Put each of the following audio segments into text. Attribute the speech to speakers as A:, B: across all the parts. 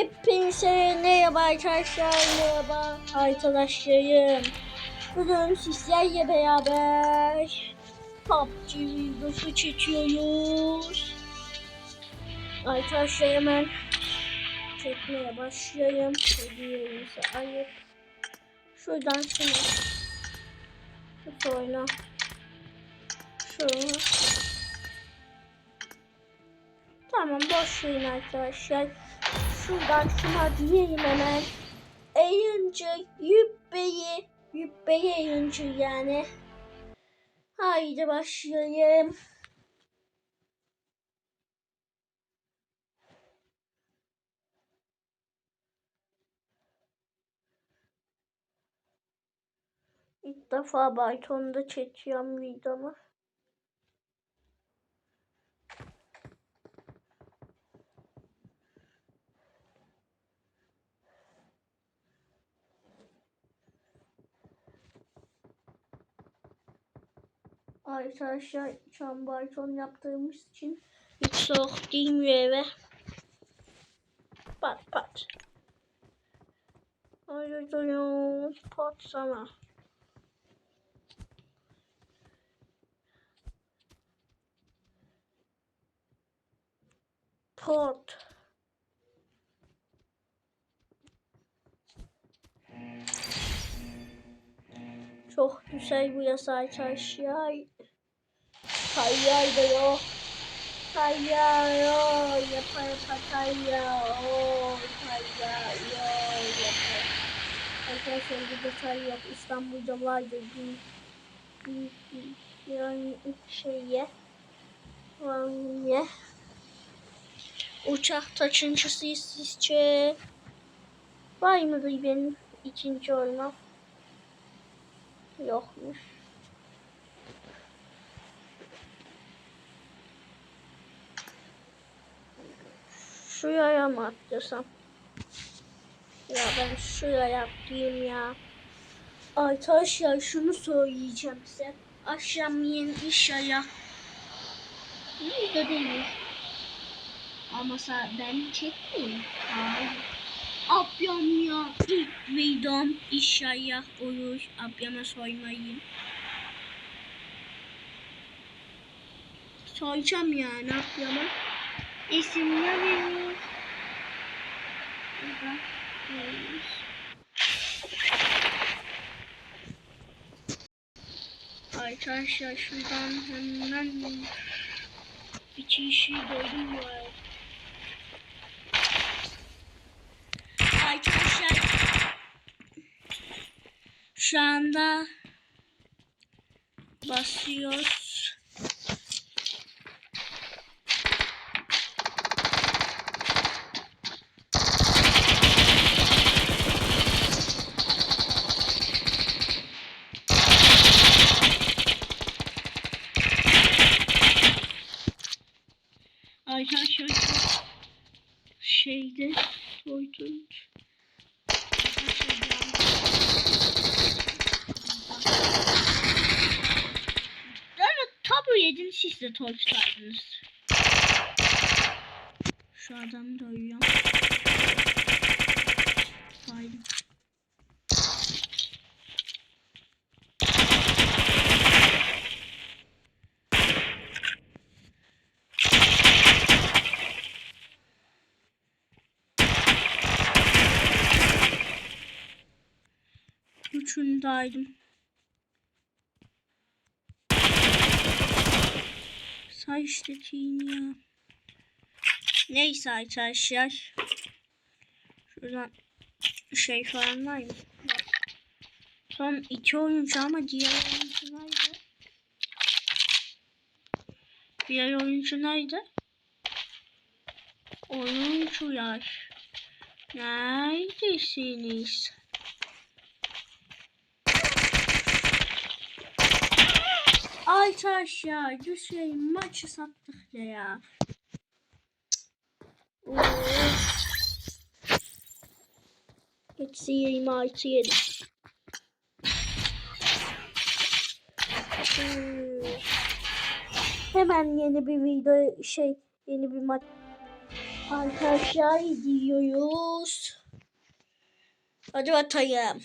A: Hepinize merhaba arkadaşlar, merhaba arkadaşlarım. Bugün sizlerle beraber PUBG videosu çekiyoruz. Arkadaşlar hemen çekmeye başlayalım. Hediyemizi ayıp. Şuradan şunu. Sonra şunu. Tamam boş arkadaşlar. Şuradan şuna diyeyim hemen. Yayıncı, yübbeyi, yübbe yayıncı yani. Haydi başlayalım. İlk defa Bayton'da çekiyorum videomu. Arkadaşlar şu an Bayton yaptığımız için hiç soğuk girmiyor eve. Pat pat. Hayır duyuyorum. Pat sana. Pot. Çok güzel bu yasa arkadaşlar. Tayyar da yok. Tayyar yok. Yapa yapa tayyar. Oo, tayyar yok. Yapa. Arkadaşlar bir detay yok. İstanbul'da vardı bir, bir, bir yani şeye. Vanilya. Uçak taşıntısı sizce var mıdır benim ikinci olmam? Yokmuş. Şuraya mı atlasam? Ya ben şuraya atlayayım ya. Arkadaşlar şunu söyleyeceğim size. Akşam yiyin inşallah. İyi de değil. Ama sen ben çekmeyeyim. Hayır. Ablam ya ilk videom inşallah olur. Ablama soymayın. Soyacağım yani ablama. İsim ne veriyor? Burada veriyoruz. Arkadaşlar şuradan hemen bir kişi doydum bu arada. Arkadaşlar şu anda basıyoruz. Arkadaşlar şeyde doydum. Evet tabu de torçlardınız. Şu adamı da uyuyorum. Haydi. Üçündeydim. Say işte ya. Neyse arkadaşlar. Şuradan şey falan var mı? Son iki oyuncu ama diğer oyuncu nerede? Diğer oyuncu nerede? Oyuncular. Neredesiniz? Arkadaşlar düşey maçı sattık ya ya. Eksi 26 yedim. Hmm. Hemen yeni bir video şey yeni bir maç Arkadaşlar gidiyoruz. Hadi batayım.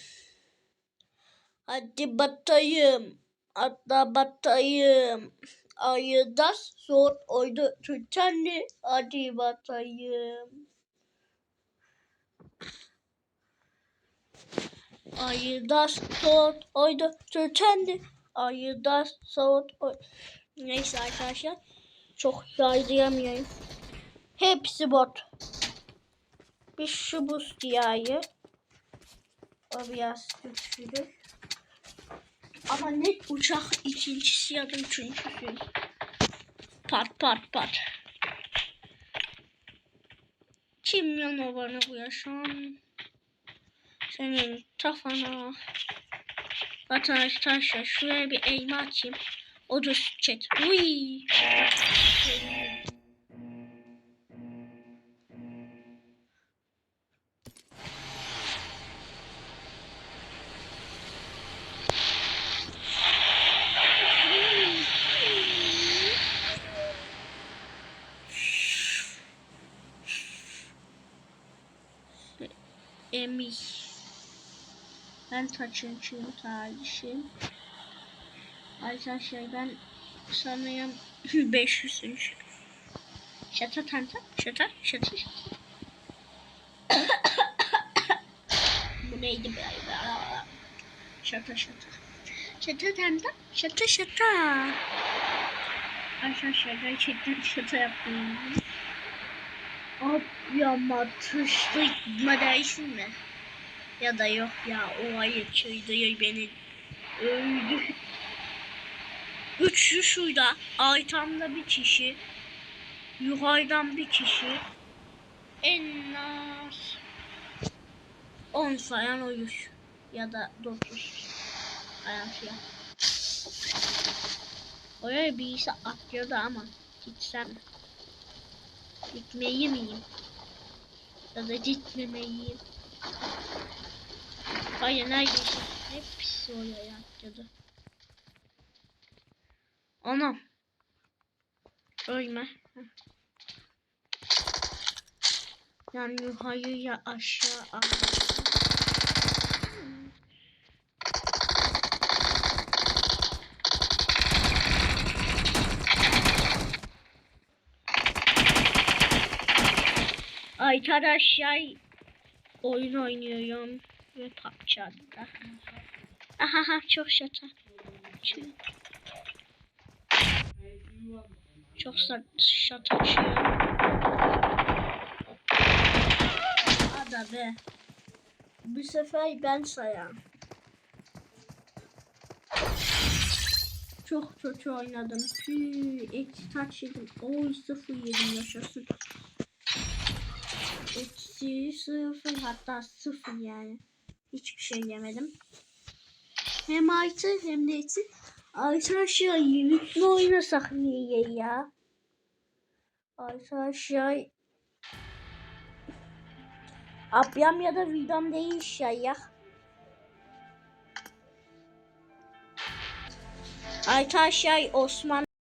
A: Hadi batayım. Hatta batayım. Ayıda zor oydu tütenli. Hadi batayım. Ayıda zor oydu tütenli. Ayıda zor oy. Neyse arkadaşlar. Çok yaydıyamıyorum. Hepsi bot. Bir şu buz diyayı. O biraz güçlü. Ama net uçak ikincisi ya da üçüncüsü. Pat pat pat. Kim yan o bana bu yaşam? Senin kafana. Arkadaşlar şuraya bir elma açayım. O da çet. Uy. Emi. Ben taçınçıyım tarihim. Arkadaşlar ben sanıyorum 500'ün Şata tanta, şata, şata, şata. Bu neydi be? Şata şata. Şata tanta, şata şata. Arkadaşlar gerçekten şata yaptım. Ab ya tıştıkma dersin mi? Ya da yok ya o ayı çöydü beni öldü. Üçlü şurada, aytamda bir kişi, yukarıdan bir kişi, en az 10 sayan oyuş ya da 9 sayan şey. Oraya birisi atlıyordu ama gitsem gitmeyi miyim? Ya da gitmemeyim. Hayır neredeyse hepsi oraya atladı. Anam. Ölme. Yani yukarı ya aşağı al. Arkadaşlar oyun oynuyorum ve PUBG'da. Aha çok şata. Çok, çok şataşıyor. Ada be. Bu sefer ben sayam. Çok kötü oynadım. Tüy, eksi taç yedim. Oy sıfır yedim yaşasın. Sıfır hatta sıfır yani. Hiçbir şey yemedim. Hem artı hem de eksi. Arkadaşlar mi oynasak niye ya? Arkadaşlar Ablam ya da videom değil ya. Arkadaşlar Osman